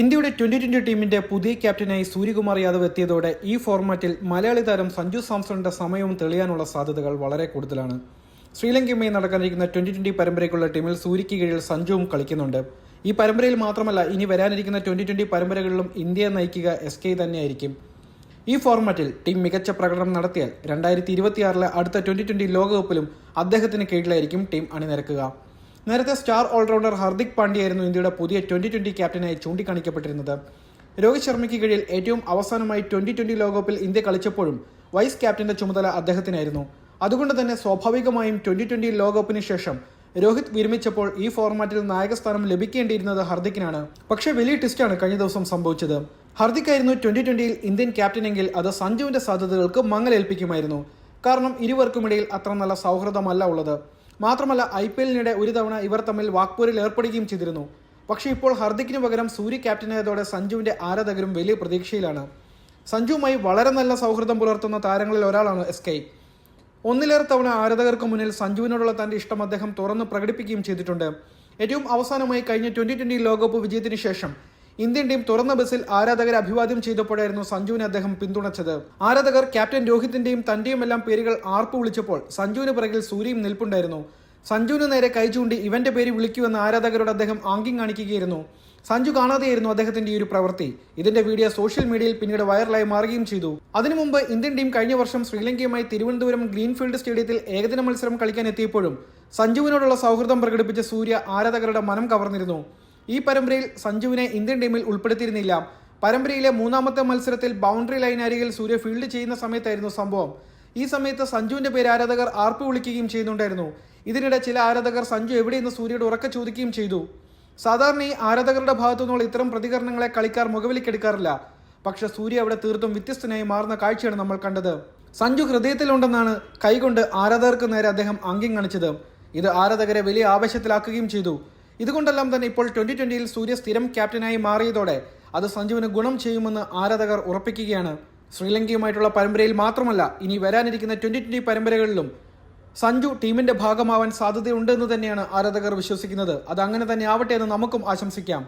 ഇന്ത്യയുടെ twenty twenty ടീമിന്റെ പുതിയ ക്യാപ്റ്റനായി സൂര്യകുമാർ യാദവ് എത്തിയതോടെ ഈ ഫോർമാറ്റിൽ മലയാളി താരം സഞ്ജു സാംസണിന്റെ സമയവും തെളിയാനുള്ള സാധ്യതകൾ വളരെ കൂടുതലാണ്. ശ്രീലങ്കയുമായി നടക്കാനിരിക്കുന്ന ട്വന്റി ട്വന്റി പരമ്പരയ്ക്കുള്ള ടീമിൽ സൂര്യയ്ക്ക് കീഴിൽ സഞ്ജുവും കളിക്കുന്നുണ്ട്. ഈ പരമ്പരയിൽ മാത്രമല്ല ഇനി വരാനിരിക്കുന്ന ട്വന്റി ട്വന്റി പരമ്പരകളിലും ഇന്ത്യയെ നയിക്കുക എസ് കെ തന്നെയായിരിക്കും. ഈ ഫോർമാറ്റിൽ ടീം മികച്ച പ്രകടനം നടത്തിയാൽ രണ്ടായിരത്തി ഇരുപത്തിയാറിലെ അടുത്ത ട്വന്റി ട്വന്റി ലോകകപ്പിലും അദ്ദേഹത്തിന് കീഴിലായിരിക്കും ടീം അണിനിരക്കുക. നേരത്തെ സ്റ്റാർ ഓൾറൗണ്ടർ ഹർദിക് പാണ്ഡ്യയായിരുന്നു ഇന്ത്യയുടെ പുതിയ ട്വന്റി ട്വന്റി ക്യാപ്റ്റനായി ചൂണ്ടിക്കാണിക്കപ്പെട്ടിരുന്നത്. രോഹിത് ശർമ്മയ്ക്ക് കീഴിൽ ഏറ്റവും അവസാനമായി ട്വന്റി ട്വന്റി ലോകകപ്പിൽ ഇന്ത്യ കളിച്ചപ്പോഴും വൈസ് ക്യാപ്റ്റന്റെ ചുമതല അദ്ദേഹത്തിനായിരുന്നു. അതുകൊണ്ട് തന്നെ സ്വാഭാവികമായും ട്വന്റി ട്വന്റി ലോകകപ്പിന് ശേഷം രോഹിത് വിരമിച്ചപ്പോൾ ഈ ഫോർമാറ്റിൽ നായകസ്ഥാനം ലഭിക്കേണ്ടിയിരുന്നത് ഹർദിക്കിനാണ്. പക്ഷേ വലിയ ട്വിസ്റ്റാണ് കഴിഞ്ഞ ദിവസം സംഭവിച്ചത്. ഹർദിക് ആയിരുന്നു ട്വന്റി ട്വന്റിയിൽ ഇന്ത്യൻ ക്യാപ്റ്റനെങ്കിൽ അത് സഞ്ജുവിന്റെ സാധ്യതകൾക്ക് മങ്ങലേൽപ്പിക്കുമായിരുന്നു. കാരണം ഇരുവർക്കുമിടയിൽ അത്ര നല്ല സൗഹൃദമല്ല ഉള്ളത്. മാത്രമല്ല ഐ പി എല്ലിനിടെ ഒരു തവണ ഇവർ തമ്മിൽ വാക്പൂരിൽ ഏർപ്പെടുകയും ചെയ്തിരുന്നു. പക്ഷേ ഇപ്പോൾ ഹർദിക്കിന് പകരം സൂര്യ ക്യാപ്റ്റനായതോടെ സഞ്ജുവിന്റെ ആരാധകരും വലിയ പ്രതീക്ഷയിലാണ്. സഞ്ജുവുമായി വളരെ നല്ല സൗഹൃദം പുലർത്തുന്ന താരങ്ങളിൽ ഒരാളാണ് എസ് കെ. ഒന്നിലേറെ തവണ ആരാധകർക്ക് മുന്നിൽ സഞ്ജുവിനോടുള്ള തന്റെ ഇഷ്ടം അദ്ദേഹം തുറന്ന് പ്രകടിപ്പിക്കുകയും ചെയ്തിട്ടുണ്ട്. ഏറ്റവും അവസാനമായി കഴിഞ്ഞ ട്വന്റി ട്വന്റി ലോകകപ്പ് വിജയത്തിന് ശേഷം ഇന്ത്യൻ ടീം തുറന്ന ബസ്സിൽ ആരാധകരെ അഭിവാദ്യം ചെയ്തപ്പോഴായിരുന്നു സഞ്ജുവിനെ അദ്ദേഹം പിന്തുണച്ചത്. ആരാധകർ ക്യാപ്റ്റൻ രോഹിത്തിന്റെയും തന്റെയും എല്ലാം പേരുകൾ ആർപ്പ് വിളിച്ചപ്പോൾ സഞ്ജുവിന് പിറകിൽ സൂര്യയും നിൽപ്പുണ്ടായിരുന്നു. സഞ്ജുവിന് നേരെ കൈ ചൂണ്ടി ഇവന്റെ പേര് വിളിക്കുമെന്ന് ആരാധകരോട് അദ്ദേഹം ആംഗ്യം കാണിക്കുകയായിരുന്നു. സഞ്ജു കാണാതെയായിരുന്നു അദ്ദേഹത്തിന്റെ ഈ ഒരു പ്രവൃത്തി. ഇതിന്റെ വീഡിയോ സോഷ്യൽ മീഡിയയിൽ പിന്നീട് വൈറലായി മാറുകയും ചെയ്തു. അതിനു മുമ്പ് ഇന്ത്യൻ ടീം കഴിഞ്ഞ വർഷം ശ്രീലങ്കയുമായി തിരുവനന്തപുരം ഗ്രീൻഫീൽഡ് സ്റ്റേഡിയത്തിൽ ഏകദിന മത്സരം കളിക്കാൻ എത്തിയപ്പോഴും സഞ്ജുവിനോടുള്ള സൗഹൃദം പ്രകടിപ്പിച്ച സൂര്യ ആരാധകരുടെ മനം കവർന്നിരുന്നു. ഈ പരമ്പരയിൽ സഞ്ജുവിനെ ഇന്ത്യൻ ടീമിൽ ഉൾപ്പെടുത്തിയിരുന്നില്ല. പരമ്പരയിലെ മൂന്നാമത്തെ മത്സരത്തിൽ ബൗണ്ടറി ലൈൻ അരികിൽ സൂര്യ ഫീൽഡ് ചെയ്യുന്ന സമയത്തായിരുന്നു സംഭവം. ഈ സമയത്ത് സഞ്ജുവിന്റെ പേര് ആരാധകർ ആർപ്പ് വിളിക്കുകയും ചെയ്യുന്നുണ്ടായിരുന്നു. ഇതിനിടെ ചില ആരാധകർ സഞ്ജു എവിടെയെന്ന് സൂര്യയുടെ ഉറക്ക ചോദിക്കുകയും ചെയ്തു. സാധാരണ ഈ ആരാധകരുടെ ഭാഗത്തു നിന്നുള്ള ഇത്തരം പ്രതികരണങ്ങളെ കളിക്കാർ മുഖവിലേക്കെടുക്കാറില്ല പക്ഷെ സൂര്യ അവിടെ തീർത്തും വ്യത്യസ്തനായി മാറുന്ന കാഴ്ചയാണ് നമ്മൾ കണ്ടത്. സഞ്ജു ഹൃദയത്തിലുണ്ടെന്നാണ് കൈകൊണ്ട് ആരാധകർക്ക് നേരെ അദ്ദേഹം അംഗ്യം കാണിച്ചത് ഇത് ആരാധകരെ വലിയ ആവേശത്തിലാക്കുകയും ചെയ്തു. ഇതുകൊണ്ടെല്ലാം തന്നെ ഇപ്പോൾ ട്വന്റി ട്വന്റിയിൽ സൂര്യ സ്ഥിരം ക്യാപ്റ്റനായി മാറിയതോടെ അത് സഞ്ജുവിന് ഗുണം ചെയ്യുമെന്ന് ആരാധകർ ഉറപ്പിക്കുകയാണ്. ശ്രീലങ്കയുമായിട്ടുള്ള പരമ്പരയിൽ മാത്രമല്ല ഇനി വരാനിരിക്കുന്ന ട്വന്റി ട്വന്റി പരമ്പരകളിലും സഞ്ജു ടീമിന്റെ ഭാഗമാവാൻ സാധ്യതയുണ്ടെന്ന് തന്നെയാണ് ആരാധകർ വിശ്വസിക്കുന്നത്. അത് അങ്ങനെ തന്നെ ആവട്ടെ എന്ന് നമുക്കും ആശംസിക്കാം.